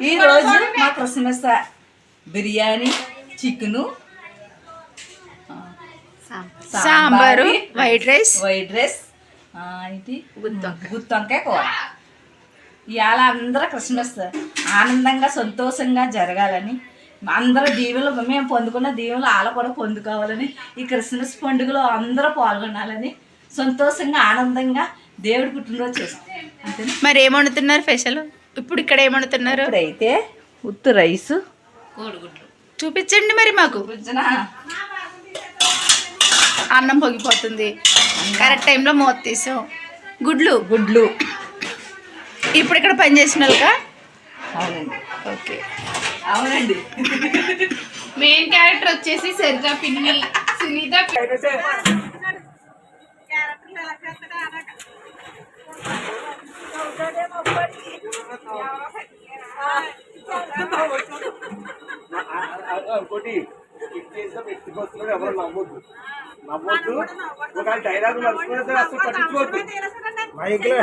ఈ రోజు మా Christmas biryani chicken sambar white rice. White rice ఇది గుత్తొంకాయ కూర. ఇవాళ అందరూ క్రిస్మస్ ఆనందంగా సంతోషంగా జరగాలని అందరూ దీవెలు మేము పొందుకున్న దీవెలు వాళ్ళు కూడా పొందుకోవాలని ఈ క్రిస్మస్ పండుగలో అందరూ పాల్గొనాలని సంతోషంగా ఆనందంగా దేవుడి పుట్టినరోజు చేస్తాం మరి ఏం వండుతున్నారు స్పెషల్? ఇప్పుడు ఇక్కడ ఏం వండుతున్నారు ఇప్పుడైతే ఉత్తు రైసు. చూపించండి మరి మాకు. అన్నం పొగిపోతుంది. కరెక్ట్ టైంలో మూత తీసాం. గుడ్లు? గుడ్లు. ఇప్పుడు ఇక్కడ పని చేసిన అవునండి. ఓకే. అవునండి. మెయిన్ క్యారెక్టర్ వచ్చేసి సరితా పిన్ని సునీత. ఇంకోటి కిక్ చేసిన వ్యక్తి బస్సులో ఎవరు నవ్వద్దు నవ్వద్దు ఒక డైలాగ్ మర్చిపోతే అసలు పట్టించుకోవద్దు మైక్లో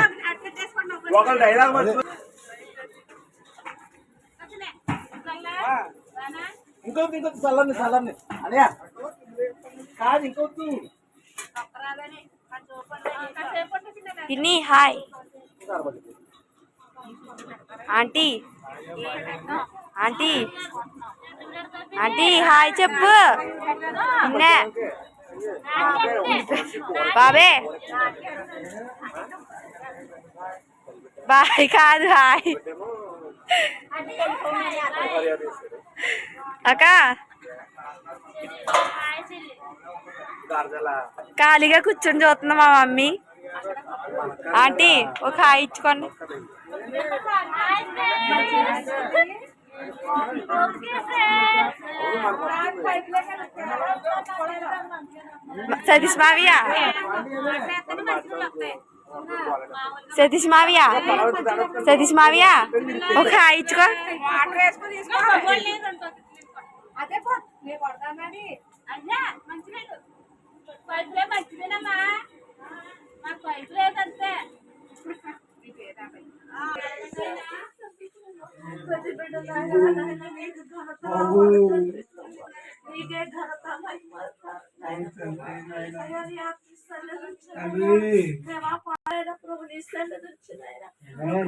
ఒక డైలాగ్ మర్చిపోతే ఇంకొకటి ఇంకొకటి చల్లండి చల్లండి అన్నయ్య కాదు ఇంకొకటి పిన్ని hi aunty aunty aunty hi చెప్పు నిన్నే బాబే బాయ్ కాదు హాయ్ అక్క ఖాళీగా కూర్చొని చూస్తున్నా మా మమ్మీ ఆంటీ ఒక హాయ్ ఇచ్చుకోండి సతీష్ మావయ్య సతీష్ మావయ్య సతీష్ మావయ్య ఒక హాయ్ ఇచ్చుకో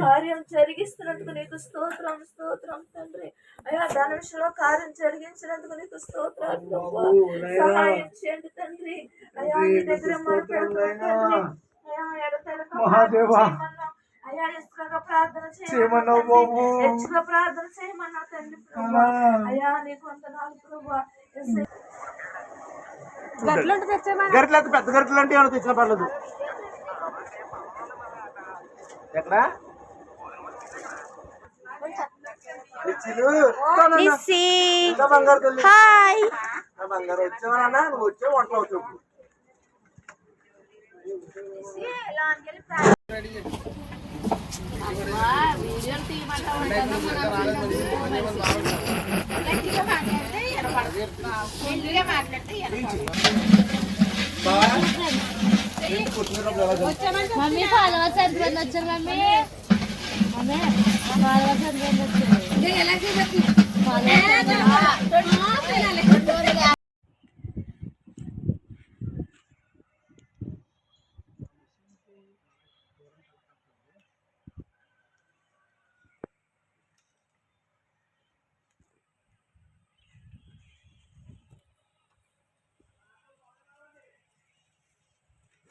కార్యం జరిగిస్తున్నందుకు నీకు స్తోత్రం స్తోత్రం తండ్రి అయ్యా దాని విషయంలో కార్యం జరిగించినందుకు నీకు స్తోత్రాలు సహాయం చేయండి తండ్రి అయ్యా నీ దగ్గర మహాదేవా. అయ్యా ప్రార్థన చేయమన్నావు. హెచ్చుగా ప్రార్థన చేయమన్నావు తండ్రి. అయ్యా నీకు వందనాలు పెద్ద గరిటలు అంటే ఏమైనా తెచ్చినా పర్లేదు. ఎక్కడ. హాయ్. బంగారు? నువ్వు వచ్చే వంటలు అవుతావు. మమ్మీ ఫాలోవర్స్ ఎంతమంది వచ్చారు మమ్మీ. మమ్మీ ఫాలోవర్స్ ఎంతమంది వచ్చారు.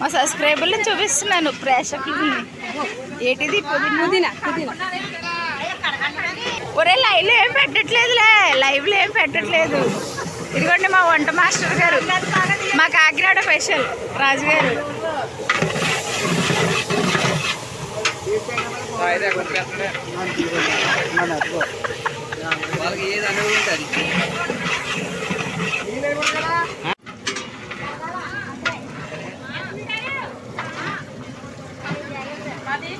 మా సబ్స్క్రైబర్లను చూపిస్తున్నాను ప్రేక్షకులని. ఏంటిది? పుదీనా? పుదీనా ఒరే లైవ్లో ఏం పెట్టట్లేదులే. లైవ్లో ఏం పెట్టట్లేదు. ఇదిగోండి మా వంట మాస్టర్ గారు. మా కాకినాడ స్పెషల్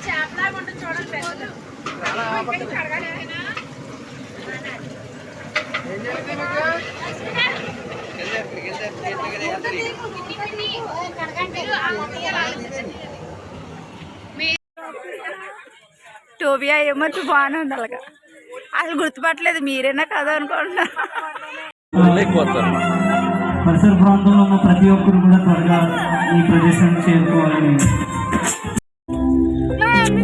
రాజు గారు నా నెత్తుకో. టోబియా ఏమొచ్చు బాగానే ఉంది అలాగా. అసలు గుర్తుపట్టలేదు మీరేనా కదా అనుకుంటున్నా. పరిసర ప్రాంతంలో ఉన్న ప్రతి ఒక్కరు కూడా త్వరగా ఈ ప్రదేశానికి చేరుకోవాలని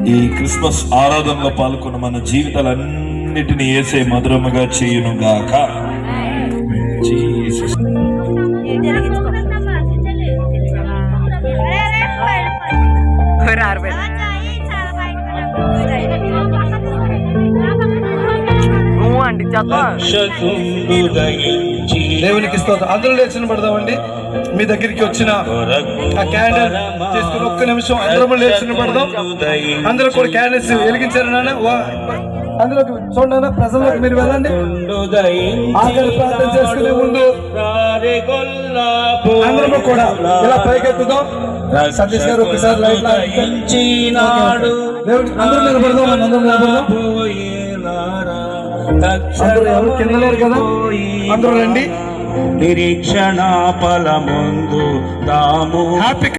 ఈ క్రిస్మస్ ఆరాధనలో పాల్గొన్న మన జీవితాలన్నిటిని ఏసే మధురముగా చేయును గాక జీసస్ అండి దేవునికి స్తోత్రం. అందరూ లేచిన పడదామండి. మీ దగ్గరికి వచ్చిన ఆ క్యాండిల్ తీసుకుని ఒక్క నిమిషం అందరూ లేచిన పడదాం. అందరూ కూడా క్యాండిల్స్ వెలిగించారు నాన్న. వా- అందులోకి చూడండి ప్రజల్లోకి మీరు వెళ్ళండి. ఆఖరి ప్రార్థన చేసుకునే ముందు అందరము కూడా ఇలా పైకెత్తుదాం. సతీష్ గారు ఒకసారి లైట్ దేవుడి అందరూ నిలబడదాం అందరూ నిలబడదాం. అందరూ ఎవరు కింద? లేరు కదా అందరూ రండి. నిరీక్షణ ఫలముందు తాము హ్యాపీ